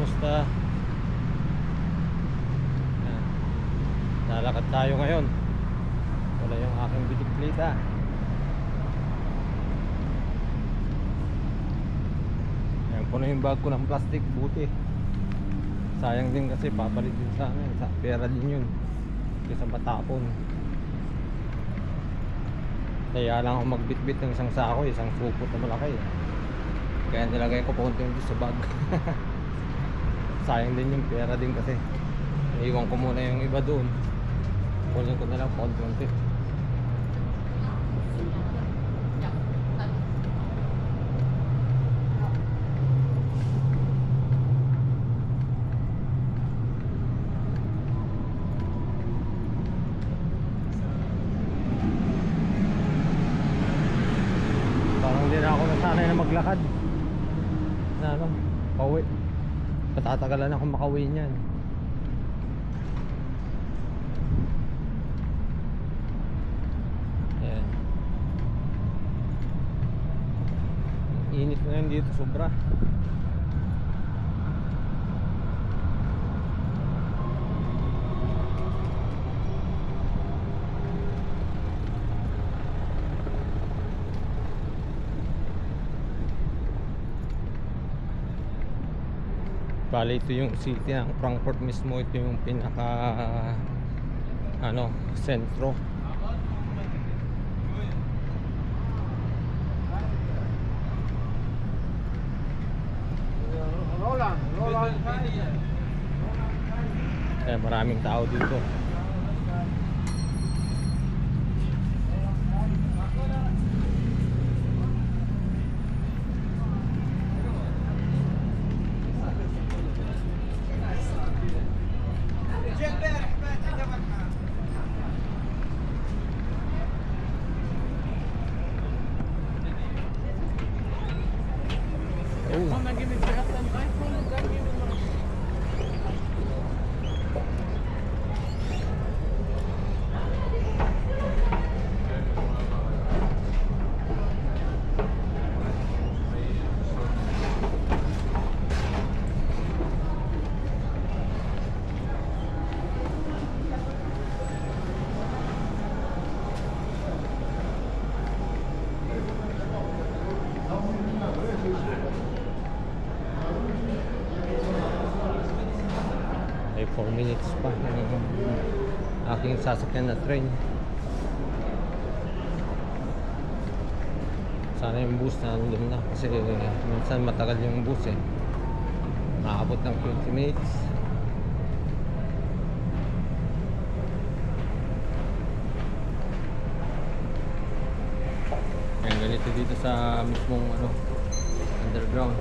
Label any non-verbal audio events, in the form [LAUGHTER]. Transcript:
Basta Yan. Lalakad tayo ngayon. Wala yung aking bisikleta Yan po na yung bag ko ng plastic buti. Sayang din kasi papalit din sa amin. Sa pera din yun. Kaysa matapon. Kaya lang ako magbitbit ng isang sako Isang supot na malaki. Kaya nilagay ko po konti sa bag [LAUGHS] Sayang din yung pera din kasi. Iwan ko muna yung iba doon. Kunin ko na lang konti-konti Parang hindi na ako nasanay na maglakad. Na ano, pauwi Patatagalan ako makauwi niyan. Ayan. Init na dito sobra Bale ito yung city ng Frankfurt mismo. Ito yung pinaka ano sentro. Roland, Roland. kaya maraming tao dito Oh. Komm, dann gehen wir zuerst an drei Punkte. Ay 4 minutes pa. Yung aking sasakyan na train. Sana yung bus na nandun na kasi minsan matagal yung bus eh. Maabot ng 20 minutes. Ganito dito sa mismong ano underground